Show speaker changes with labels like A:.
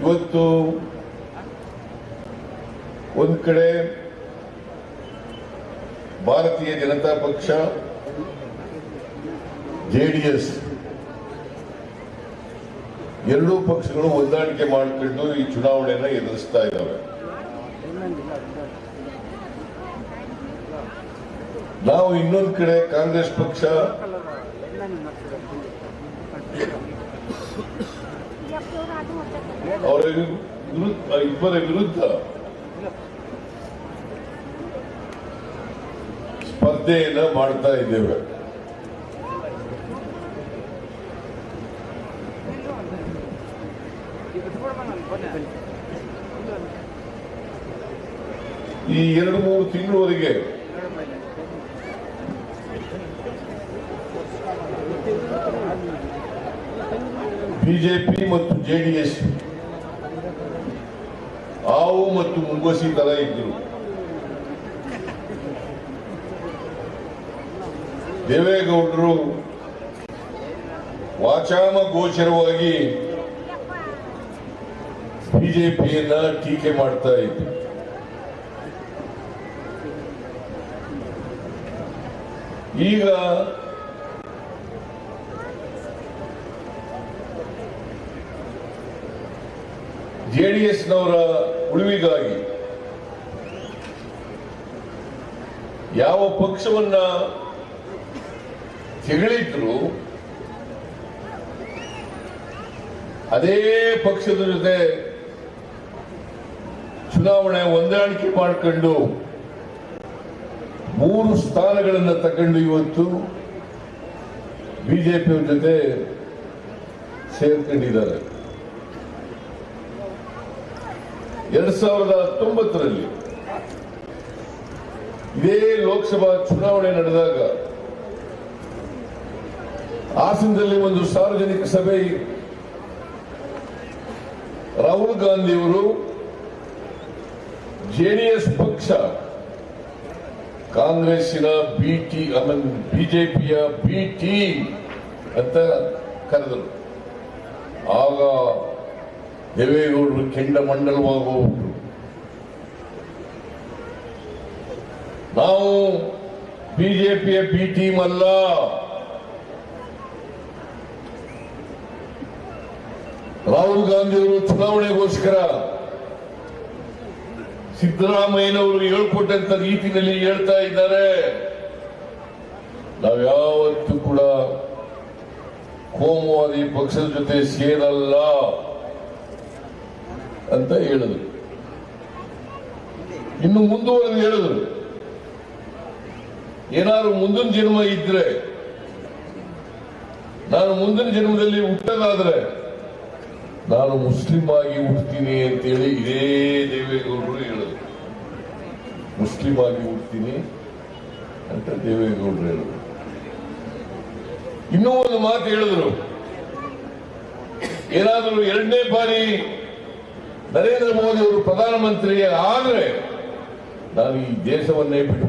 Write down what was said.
A: ಇವತ್ತು ಒಂದು ಕಡೆ ಭಾರತೀಯ ಜನತಾ ಪಕ್ಷ ಜೆಡಿಎಸ್ ಎರಡೂ ಪಕ್ಷಗಳು ಹೊಂದಾಣಿಕೆ ಮಾಡಿಕೊಂಡು ಈ ಚುನಾವಣೆಯನ್ನು ಎದುರಿಸ್ತಾ ಇದ್ದಾವೆ ನಾವು ಇನ್ನೊಂದು ಕಡೆ ಕಾಂಗ್ರೆಸ್ ಪಕ್ಷ ಅವರ ಇಬ್ಬರ ವಿರುದ್ಧ ಸ್ಪರ್ಧೆಯನ್ನ ಮಾಡ್ತಾ ಇದ್ದೇವೆ. ಈ ಎರಡು ಮೂರು ತಿಂಗಳವರೆಗೆ ಬಿಜೆಪಿ ಮತ್ತು ಜೆ ಡಿ ಎಸ್ ಆವು ಮತ್ತು ಮುಂಗೋಸಿ ತರ ಇದ್ರು. ದೇವೇಗೌಡರು ವಾಚಾಮ ಗೋಚರವಾಗಿ ಬಿಜೆಪಿಯನ್ನ ಟೀಕೆ ಮಾಡ್ತಾ ಇದ್ರು. ಈಗ ಜೆಡಿಎಸ್ನವರ ಉಳಿವಿಗಾಗಿ ಯಾವ ಪಕ್ಷವನ್ನ ತೆಗಳಿದ್ರು ಅದೇ ಪಕ್ಷದ ಜೊತೆ ಚುನಾವಣೆ ಹೊಂದಾಣಿಕೆ ಮಾಡಿಕೊಂಡು ಮೂರು ಸ್ಥಾನಗಳನ್ನು ತಗೊಂಡು ಇವತ್ತು ಬಿಜೆಪಿಯವ್ರ ಜೊತೆ ಸೇರ್ಕೊಂಡಿದ್ದಾರೆ. ಎರಡ್ ಸಾವಿರದ ಹತ್ತೊಂಬತ್ತರಲ್ಲಿ ಇದೇ ಲೋಕಸಭಾ ಚುನಾವಣೆ ನಡೆದಾಗ ಹಾಸನದಲ್ಲಿ ಒಂದು ಸಾರ್ವಜನಿಕ ಸಭೆ ರಾಹುಲ್ ಗಾಂಧಿಯವರು ಜೆಡಿಎಸ್ ಪಕ್ಷ, ಕಾಂಗ್ರೆಸ್ಸಿನ ಬಿಟಿ ಆಮೇಲೆ ಬಿಜೆಪಿಯ ಬಿಟಿ ಅಂತ ಕರೆದರು. ಆಗ ದೇವೇಗೌಡರು ಕೆಂಡಮಂಡಲವಾಗುವುದು ನಾವು ಬಿಜೆಪಿಯ ಬಿ ಟೀಮ್ ಅಲ್ಲ. ರಾಹುಲ್ ಗಾಂಧಿಯವರು ಚುನಾವಣೆಗೋಸ್ಕರ ಸಿದ್ದರಾಮಯ್ಯನವರು ಹೇಳ್ಕೊಟ್ಟಂತ ರೀತಿಯಲ್ಲಿ ಹೇಳ್ತಾ ಇದ್ದಾರೆ. ನಾವ್ಯಾವತ್ತೂ ಕೂಡ ಕೋಮುವಾದಿ ಪಕ್ಷದ ಜೊತೆ ಸೇರಲ್ಲ. ಅಂತ ಹೇಳಿದ್ರು. ಇನ್ನು ಮುಂದುವರೆದು ಹೇಳಿದರು. ಏನಾದ್ರು ಮುಂದಿನ ಜನ್ಮ ಇದ್ರೆ, ನಾನು ಮುಂದಿನ ಜನ್ಮದಲ್ಲಿ ಹುಟ್ಟದಾದ್ರೆ, ನಾನು ಮುಸ್ಲಿಂ ಆಗಿ ಹುಡ್ತೀನಿ ಅಂತೇಳಿ ಇದೇ ದೇವೇಗೌಡರು ಹೇಳಿದ್ರು. ಮುಸ್ಲಿಂ ಆಗಿ ಹುಡ್ತೀನಿ ಅಂತ ದೇವೇಗೌಡರು ಹೇಳಿದ್ರು. ಇನ್ನೂ ಒಂದು ಮಾತು ಹೇಳಿದ್ರು. ಏನಾದರೂ ಎರಡನೇ ಬಾರಿ ನರೇಂದ್ರ ಮೋದಿ ಅವರು ಪ್ರಧಾನಮಂತ್ರಿ ಆದರೆ ನಾನು ಈ ದೇಶವನ್ನೇ ಬಿಟ್ಟು